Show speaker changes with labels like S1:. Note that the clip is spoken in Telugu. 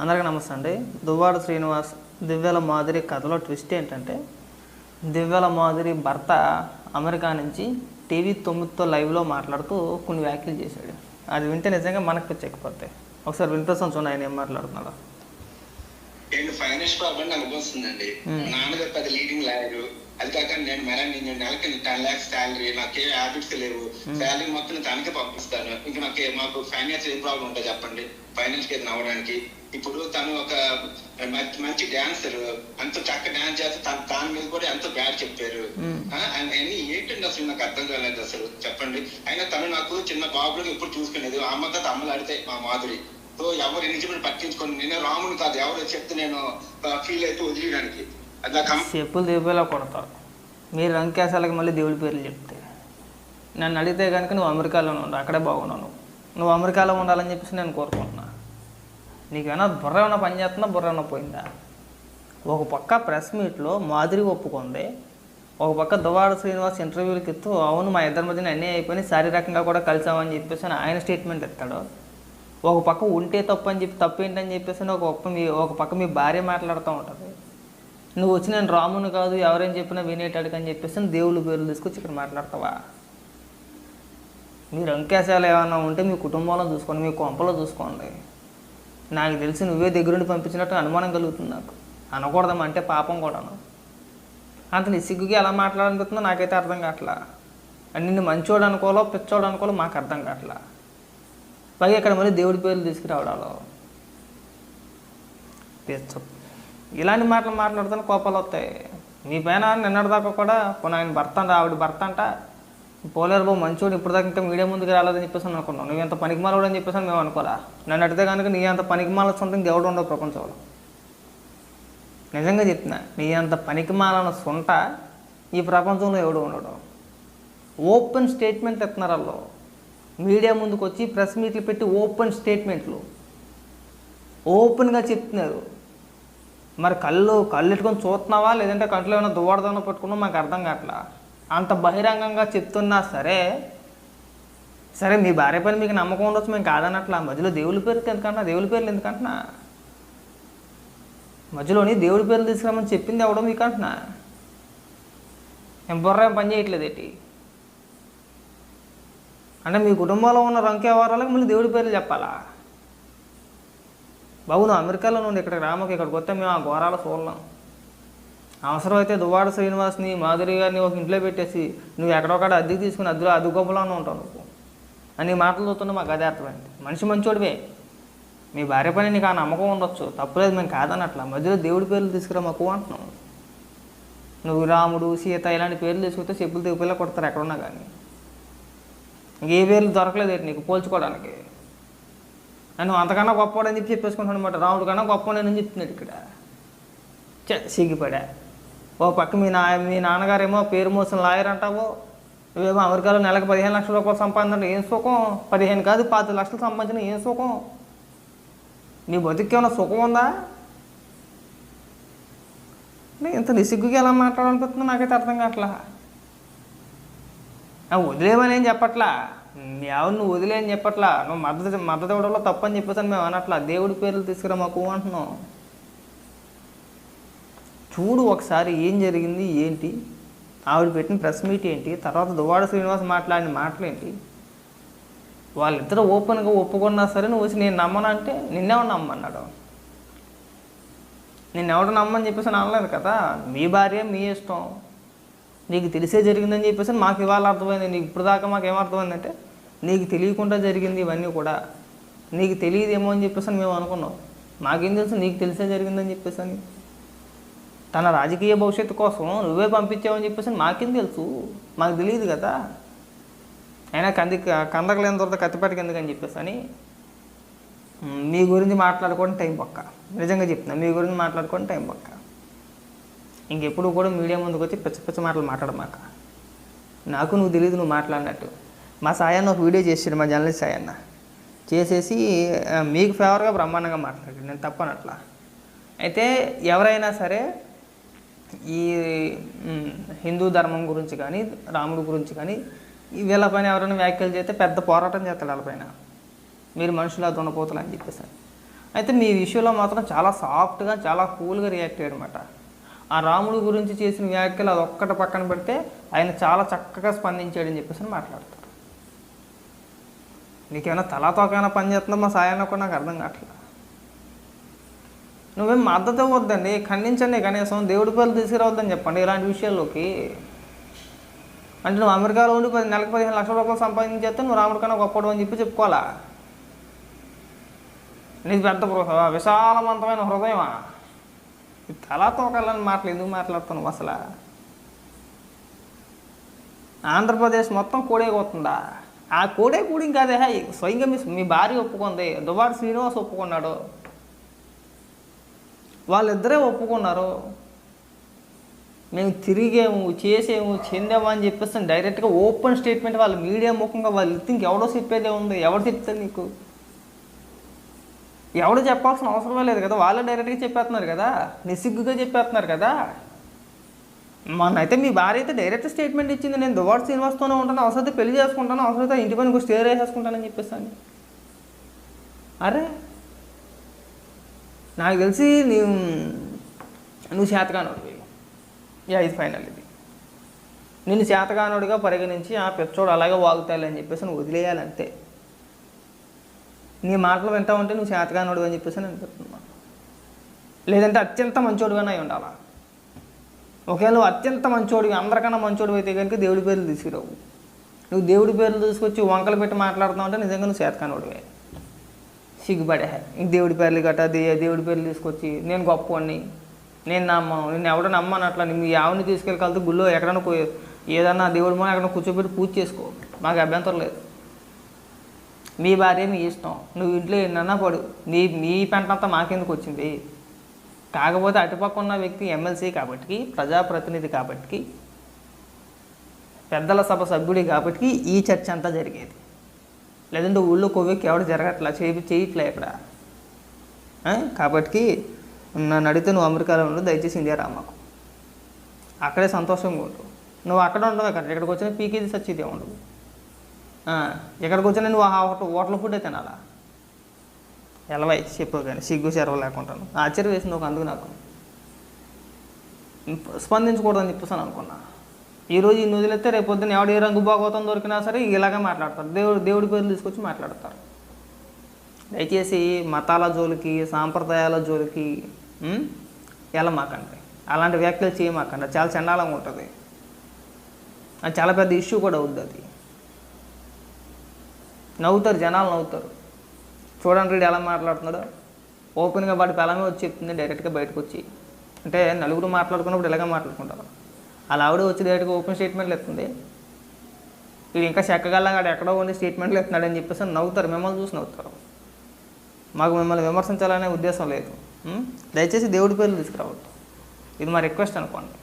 S1: అందరికీ నమస్తే అండి. దువ్వాడ శ్రీనివాస్ దివ్యల మాదిరి కథలో ట్విస్ట్ ఏంటంటే దివ్యల మాదిరి భర్త అమెరికా నుంచి టీవీ తొమ్మిదితో లైవ్లో మాట్లాడుతూ కొన్ని వ్యాఖ్యలు చేశాడు. అది వింటే నిజంగా మనకు పిచ్చెక్కిపోతాయి ఒకసారి వినిపిస్తాం చూడండి ఆయన ఏం మాట్లాడుతున్నాడు.
S2: నేను ఫైనాన్స్ ప్రాబ్లం అనుభవిస్తుందండి నాన్నగారు పెద్ద లీడింగ్ లాయర్ అది కాక నేను మేడం నేను నెలకి టెన్ లాక్స్ శాలరీ నాకే హ్యాబిట్స్ లేవు. శాలరీ మొత్తం తనకే పంపిస్తాను. ఇంకా నాకు ఏ- మాకు ఫైనాన్స్ ఏం ప్రాబ్లం ఉంటుందో చెప్పండి. ఫైనాన్స్కి అవ్వడానికి. ఇప్పుడు తను ఒక మంచి- డాన్సర్ అంత చక్క డాన్స్ చేస్తే తన దాని మీద కూడా ఎంతో బ్యాడ్ చెప్పారు. అన్ని ఏంటండి అసలు నాకు అర్థం కాలేదు అసలు. చెప్పండి. అయినా తను నాకు చిన్న బాబులకు ఎప్పుడు చూసుకునేది. అమ్మ కథ అమ్మలు అడితే మా మాధురి సో ఎవరు ఎలిజిబుల్ పట్టించుకోండి నేను రాముడు కాదు. ఎవరు చెప్తే నేను ఫీల్ అయితే వదిలేయడానికి.
S1: చెప్పులు దివ్యలా కొడతారు. మీరు రంకేశాలకి మళ్ళీ దేవుడి పేర్లు చెప్తే. నన్ను అడిగితే కనుక నువ్వు అమెరికాలోనే ఉండు అక్కడే బాగున్నావు నువ్వు. అమెరికాలో ఉండాలని చెప్పేసి నేను కోరుకుంటున్నా. నీకేమైనా బుర్ర ఏమైనా పని చేస్తున్నా బుర్ర ఏమైనా పోయిందా? ఒక పక్క ప్రెస్ మీట్లో మాదిరి ఒప్పుకుంది. ఒక పక్క దువాడ శ్రీనివాస్ ఇంటర్వ్యూలకి ఇస్తూ అవును మా ఇద్దరి మధ్యన అన్నీ అయిపోయి శారీరకంగా కూడా కలిసామని చెప్పేసి అని ఆయన స్టేట్మెంట్ ఇస్తాడు ఒక పక్క ఉంటే తప్పు అని చెప్పి తప్పు ఏంటని చెప్పేసి ఒక పక్క మీ ఒక పక్క మీ భార్య మాట్లాడుతూ ఉంటుంది. నువ్వు వచ్చి నేను రాముని కాదు ఎవరేం చెప్పినా వినేటాడు అని చెప్పేసి దేవుళ్ళ పేర్లు తీసుకొచ్చి ఇక్కడ మాట్లాడతావా? మీరు అంకేశాలు ఏమైనా ఉంటే మీ కుటుంబంలో చూసుకోండి మీ కొంపలో చూసుకోండి. నాకు తెలిసి నువ్వే దగ్గరుండి పంపించినట్టు అనుమానం కలుగుతుంది నాకు. అనకూడదమ్మా అంటే పాపం కూడాను. అంత నీ ఎలా మాట్లాడాలనుకుంటుందో నాకైతే అర్థం కావట్లా. నిన్ను మంచోడు అనుకోవాలో పిచ్చోడు అనుకోవాలో మాకు అర్థం కావట్లా. పైగా ఇక్కడ మళ్ళీ దేవుడి పేర్లు తీసుకురావడాలో. పిచ్చ ఇలాంటి మాటలు మాట్లాడుతున్న కోపాలు వస్తాయి. నీ పైన నిన్నటిదాకా కూడా పోనీ ఆయన భర్త అంట ఆవిడ భర్త అంట పోలేరు బాబు మంచోడు ఇప్పటిదాకా ఇంకా మీడియా ముందుకు రాలేదని చెప్పేసి అని అనుకున్నాం నువ్వు ఎంత పనికిమాలోడు అని చెప్పేసి మేము అనుకోరా. నన్ను అడితే కనుక నీ అంత పనికిమాల సొంతం దేవుడు ఉండవు ప్రపంచంలో. నిజంగా చెప్తున్నా నీ అంత పనికిమాలిన సొంట ఈ ప్రపంచంలో ఎవడు ఉండడు. ఓపెన్ స్టేట్మెంట్ ఎత్తున్నారు వాళ్ళు. మీడియా ముందుకు వచ్చి ప్రెస్ మీట్లు పెట్టి ఓపెన్ స్టేట్మెంట్లు. ఓపెన్గా చెప్తున్నారు. మరి కళ్ళు కళ్ళు ఎట్టుకొని చూస్తున్నావా? లేదంటే కంట్లో ఏమైనా దువ్వాడదాన పట్టుకున్నా మాకు అర్థం కావట్లా. అంత బహిరంగంగా చెప్తున్నా సరే సరే మీ భార్య పైన మీకు నమ్మకం ఉండొచ్చు మేము కాదనట్లా. మధ్యలో దేవుడి పేరు ఎందుకంటున్నా? దేవుడి పేర్లు ఎందుకంటున్నా? మధ్యలోని దేవుడి పేర్లు తీసుకురామని చెప్పింది ఎవడో మీకు అంటున్నా ఏం బుర్ర ఏం పని చేయట్లేదు ఏంటి? అంటే మీ కుటుంబంలో ఉన్న రంకే వారాలకు మళ్ళీ దేవుడి పేర్లు చెప్పాలా? బాబు నువ్వు అమెరికాలో నుండి ఇక్కడికి రామకి ఇక్కడికి వస్తే మేము ఆ ఘోరాలు చూడలేం. అవసరమైతే దువ్వాడ శ్రీనివాస్ని మాధురి గారిని ఒక ఇంట్లో పెట్టేసి నువ్వు ఎక్కడొక్కడ అద్దెకి తీసుకుని అద్దెలో అద్దె గొప్పలోనే ఉంటావు నువ్వు. అని మాటలు చూస్తున్నా మాకు అదే అర్థమైంది. మనిషి మంచోడివే. మీ భార్య పని నీకు ఆ నమ్మకం ఉండొచ్చు. తప్పులేదు మేము కాదనట్లా. మధ్యలో దేవుడి పేర్లు తీసుకురా మాకు అంటున్నాం. నువ్వు రాముడు సీత ఇలాంటి పేర్లు తీసుకుంటే చెప్పులు తెగిపోయేలా కొడతారు ఎక్కడున్నా కానీ. ఇంకే పేర్లు దొరకలేదు నీకు పోల్చుకోవడానికి? నన్ను అంతకన్నా గొప్పవాడని చెప్పి చెప్పేసుకుంటాను అనమాట రాముడు కన్నా గొప్పవాడని చెప్తున్నాడు ఇక్కడ. చ సిగ్గిపడా. ఓ పక్క మీ నా మీ నాన్నగారేమో పేరు మోసం లాయర్ అంటావో? నువ్వేమో అమెరికాలో నెలకు పదిహేను లక్షల రూపాయలు సంపాదించడం ఏం సుఖం? పదిహేను కాదు పాతి లక్షలు సంపాదించిన ఏం సుఖం? నీ బతుకేమైనా సుఖం ఉందా? ఇంత నిసిగ్గుగా ఎలా మాట్లాడాలనిపిస్తుందో నాకైతే అర్థం కావట్లా. వదిలేమని ఏం చెప్పట్లా? మీ ఆవిడ నువ్వు వదిలే అని చెప్పట్లా. నువ్వు మద్దతు మద్దతు ఇవ్వడంలో తప్పని చెప్పేసి మేము అనట్లా. దేవుడి పేర్లు తీసుకురా మాకు అంటున్నాం చూడు ఒకసారి ఏం జరిగింది ఏంటి? ఆవిడ పెట్టిన ప్రెస్ మీట్ ఏంటి? తర్వాత దువాడ శ్రీనివాస్ మాట్లాడిన మాటలు ఏంటి వాళ్ళిద్దరు ఓపెన్గా ఒప్పుకున్నా సరే నువ్వు వచ్చి నేను నమ్మనంటే నిన్నెవడు నమ్మన్నాడు? నిన్నెవడు నమ్మని చెప్పేసి అనలేదు కదా? మీ భార్య మీ ఇష్టం. నీకు తెలిసే జరిగిందని చెప్పేసి మాకు ఇవాళ అర్థమైంది. నీకు ఇప్పుడు దాకా మాకు ఏమర్థమైందంటే నీకు తెలియకుండా జరిగింది ఇవన్నీ కూడా. నీకు తెలియదేమో అని చెప్పేసి అని మేము అనుకున్నాం. మాకేం తెలుసు నీకు తెలిసే జరిగిందని చెప్పేసి అని తన రాజకీయ భవిష్యత్తు కోసం నువ్వే పంపించావని చెప్పేసి మాకేం తెలుసు. మాకు తెలియదు కదా. అయినా కంది కందకలేని తర్వాత కత్తిపేటకి ఎందుకని చెప్పేసి అని మీ గురించి మాట్లాడుకోవడం టైం పక్క. నిజంగా చెప్తున్నా మీ గురించి మాట్లాడుకోవడం టైం పక్క. ఇంకెప్పుడు కూడా మీడియా ముందుకు వచ్చి పిచ్చ పిచ్చ మాటలు మాట్లాడమాక. నాకు నువ్వు తెలియదు నువ్వు మాట్లాడినట్టు. మా సాయన్న ఒక వీడియో చేసాడు మా జర్నలిస్ట్ సాయన్న. చేసేసి మీకు ఫేవర్గా బ్రహ్మాండంగా మాట్లాడాడు నేను తప్పనట్లా. అయితే ఎవరైనా సరే ఈ హిందూ ధర్మం గురించి కానీ రాముడి గురించి కానీ వీళ్ళ వీళ్ళపైన ఎవరైనా వ్యాఖ్యలు చేస్తే పెద్ద పోరాటం చేస్తాడు వాళ్ళపైన మీరు మనుషులు దున్నపోతలు అని చెప్పేసి అయితే మీ విషయంలో మాత్రం చాలా సాఫ్ట్గా చాలా కూల్గా రియాక్ట్ అయ్యాడు అనమాట ఆ రాముడి గురించి చేసిన వ్యాఖ్యలు అది ఒక్కటి పక్కన పెడితే ఆయన చాలా చక్కగా స్పందించాడని చెప్పేసి అని మాట్లాడతారు నీకేమైనా తలాతోకైనా పని చేస్తుందో మా సాయాన్ని కూడా నాకు అర్థం కావట్లేదు. నువ్వేం మద్దతు ఇవ్వద్దండి ఖండించండి కనీసం దేవుడి పేర్లు తీసుకురావద్దని చెప్పండి ఇలాంటి విషయాల్లోకి. అంటే నువ్వు అమెరికాలో ఉండి పది నెలకు పదిహేను లక్షల రూపాయలు సంపాదించేస్తే నువ్వు రాముడి కన్నా గొప్పడు అని చెప్పి చెప్పుకోవాలా? నీకు పెద్ద విశాలవంతమైన హృదయమా? ఈ తలా తోకాలని మాటలు ఎందుకు మాట్లాడుతున్నావు అసలు? ఆంధ్రప్రదేశ్ మొత్తం కోడేకొస్తుందా ఆ కోడే కూడి కాదే హై స్వయంగా మీ మీ భార్య ఒప్పుకుంది దుబారు శ్రీనివాస్ ఒప్పుకున్నాడు. వాళ్ళిద్దరే ఒప్పుకున్నారు. మేము తిరిగాము చేసాము చెందాము అని చెప్పేసి డైరెక్ట్గా ఓపెన్ స్టేట్మెంట్ వాళ్ళ మీడియా ముఖంగా వాళ్ళు ఇంక ఎవడో చెప్పేదే ఉంది ఎవడు చెప్తారు నీకు? ఎవడు చెప్పాల్సిన అవసరమే లేదు కదా వాళ్ళే డైరెక్ట్గా చెప్పేస్తున్నారు కదా నిస్సిగ్గుగా చెప్పేస్తున్నారు కదా. మొన్నైతే మీ భార్య అయితే డైరెక్ట్ స్టేట్మెంట్ ఇచ్చింది నేను దువాడు శ్రీనివాస్తోనే ఉంటాను అవసరమైతే పెళ్ళి చేసుకుంటాను అవసరమైతే ఇంటి పని స్టే వేసేసుకుంటానని చెప్పేసాను. అరే నాకు తెలిసి నీవు నువ్వు చేతకానోడివి యా ఇది ఫైనల్ ఇది. నేను చేతకానోడిగా పరిగణించి ఆ పెచ్చోడు అలాగే వాగుతాయి అని చెప్పేసి నువ్వు వదిలేయాలంతే నీ మాటలు వింటా ఉంటే నువ్వు చేతకానోడు అని చెప్పేసి నేను చెప్తున్నా. లేదంటే అత్యంత మంచోడుగానే ఉండాలా? ఒకవేళ నువ్వు అత్యంత మంచోడివి అందరికన్నా మంచోడు అయితే కనుక దేవుడి పేర్లు తీసుకురావు. నువ్వు దేవుడి పేర్లు తీసుకొచ్చి వంకలు పెట్టి మాట్లాడుతున్నావు అంటే నిజంగా నువ్వు చేతకానోడివే సిగ్గుపడే ఇంక దేవుడి పేర్లు గట్రా దేవుడి పేర్లు తీసుకొచ్చి నేను గొప్పవాడిని నేను నమ్మను నేను ఎవడో నమ్మను అట్లా మీ ఆవిని తీసుకెళ్ళి గుళ్ళో ఎక్కడైనా ఏదన్నా దేవుడి మన ఎక్కడ కూర్చోబెట్టి పూజ చేసుకో. మాకు అభ్యంతరం లేదు. మీ భార్య మీ ఇష్టం. నువ్వు ఇంట్లో ఎన్నన్నా పడు. నీ మీ పెంటంతా మాకెందుకు వచ్చింది? కాకపోతే అటుపక్క ఉన్న వ్యక్తి ఎమ్మెల్సీ కాబట్టి ప్రజాప్రతినిధి కాబట్టి పెద్దల సభ సభ్యుడి కాబట్టి ఈ చర్చ అంతా జరిగేది. లేదంటే ఊళ్ళో కొవ్వెక్కి ఎవడు జరగట్లా? చేయి చేయట్లే ఇక్కడ. కాబట్టి నన్ను అడిగితే నువ్వు అమెరికాలో ఉండు దయచేసి ఇండియా రామాకు అక్కడే సంతోషంగా ఉండు. నువ్వు అక్కడ ఉండవు ఇక్కడ ఇక్కడికి వచ్చిన పీకేజీ సచ్చిదే ఉండవు ఇక్కడికి వచ్చిన నువ్వు ఆ హోటల్ హోటల్ ఫుడ్డే తినాలా? ఎలవై చెప్పు కానీ సిగ్గు చెరవ లేకుంటాను ఆశ్చర్యం వేసింది ఒక అందుకు నాకు. స్పందించకూడదని చెప్పేసాను అనుకున్నా. ఈరోజు ఇన్ని వదిలేస్తే రేపు పొద్దున్న ఎవడు ఏ రంగు భాగవతం దొరికినా సరే ఇలాగే మాట్లాడతారు. దేవుడు దేవుడి పేర్లు తీసుకొచ్చి మాట్లాడతారు. దయచేసి మతాల జోలికి సాంప్రదాయాల జోలికి వెళ్ళమాకండి. అలాంటి వ్యాఖ్యలు చేయమాకండి. చాలా చండాలంగా ఉంటుంది. అది చాలా పెద్ద ఇష్యూ కూడా అవుద్ది అది. నవ్వుతారు జనాలు నవ్వుతారు. చూడండి వీడు ఎలా మాట్లాడుతున్నాడు. ఓపెన్గా వాడి పిల్లమే వచ్చి చెప్తుంది డైరెక్ట్గా బయటకు వచ్చి. అంటే నలుగురు మాట్లాడుకున్నప్పుడు ఇలాగే మాట్లాడుకుంటారు. అలా ఆవిడ వచ్చి డైరెక్ట్గా ఓపెన్ స్టేట్మెంట్లు ఎత్తుంది వీడు ఇంకా అక్కడ ఎక్కడో ఉండి స్టేట్మెంట్లు ఎత్తున్నాడు అని చెప్పేసి నవ్వుతారు మిమ్మల్ని చూసి నవ్వుతారు. మాకు మిమ్మల్ని విమర్శించాలనే ఉద్దేశం లేదు. దయచేసి దేవుడి పేర్లు తీసుకురావద్దు. ఇది మా రిక్వెస్ట్ అనుకోండి.